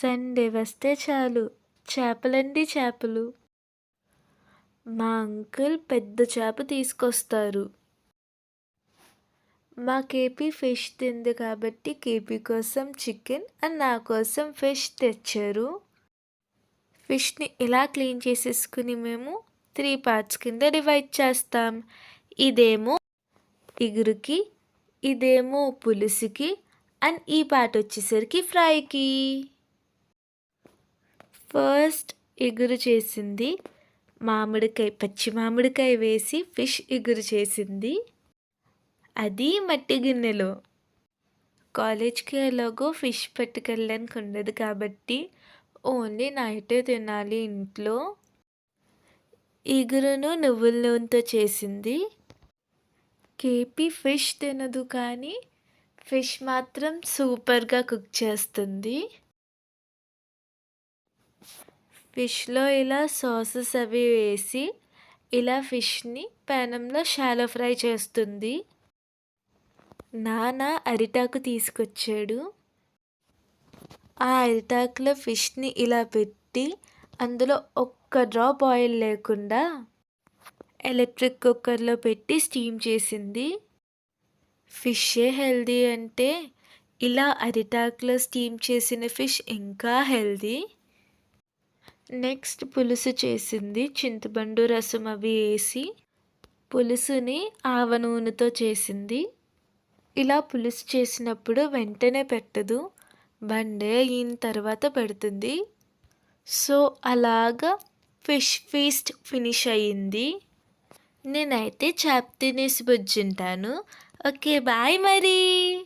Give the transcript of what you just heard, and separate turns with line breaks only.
Sunday వస్తే చాలు. చేపలండి చేపలు. మా అంకుల్ పెద్ద చేప తీసుకొస్తారు. మా కేపీ ఫిష్ తింది కాబట్టి కేపీ కోసం చికెన్ అండ్ నా కోసం ఫిష్ తెచ్చారు. ఫిష్ని ఇలా క్లీన్ చేసేసుకుని మేము త్రీ పార్ట్స్ కింద డివైడ్ చేస్తాం. ఇదేమో ఇగురుకి ఇదేమో పులుసుకి అండ్ ఈ పార్ట్ వచ్చేసరికి ఫ్రైకి. ఫస్ట్ ఎగురు చేసింది మామిడికాయ పచ్చి మామిడికాయ వేసి ఫిష్ ఎగురు చేసింది. అది మట్టి గిన్నెలో. కాలేజ్కి ఎలాగో ఫిష్ పట్టుకెళ్ళడానికి ఉండదు కాబట్టి ఓన్లీ నైటే తినాలి ఇంట్లో. ఇగురును నువ్వుల నూనెతో చేసింది. కేపీ ఫిష్ తినదు కానీ ఫిష్ మాత్రం సూపర్గా కుక్ చేస్తుంది. ఫిష్లో ఇలా సాసెస్ అవి వేసి ఇలా ఫిష్ని ప్యానంలో షాలో ఫ్రై చేస్తుంది. నాన్న అరిటాకు తీసుకొచ్చాడు. ఆ అరిటాకులో ఫిష్ని ఇలా పెట్టి అందులో ఒక్క డ్రాప్ ఆయిల్ లేకుండా ఎలక్ట్రిక్ కుక్కర్లో పెట్టి స్టీమ్ చేసింది. ఫిషే హెల్దీ అంటే ఇలా అరిటాకులో స్టీమ్ చేసిన ఫిష్ ఇంకా హెల్దీ. నెక్స్ట్ పులుసు చేసింది చింతపండు రసం అవి వేసి పులుసుని ఆవ నూనెతో చేసింది. ఇలా పులుసు చేసినప్పుడు వెంటనే పెట్టదు బండే అయిన తర్వాత పెడుతుంది. సో అలాగా ఫిష్ ఫీస్ట్ ఫినిష్ అయ్యింది. నేనైతే చేప తినేసి బుజ్జుంటాను. ఓకే బాయ్ మరి.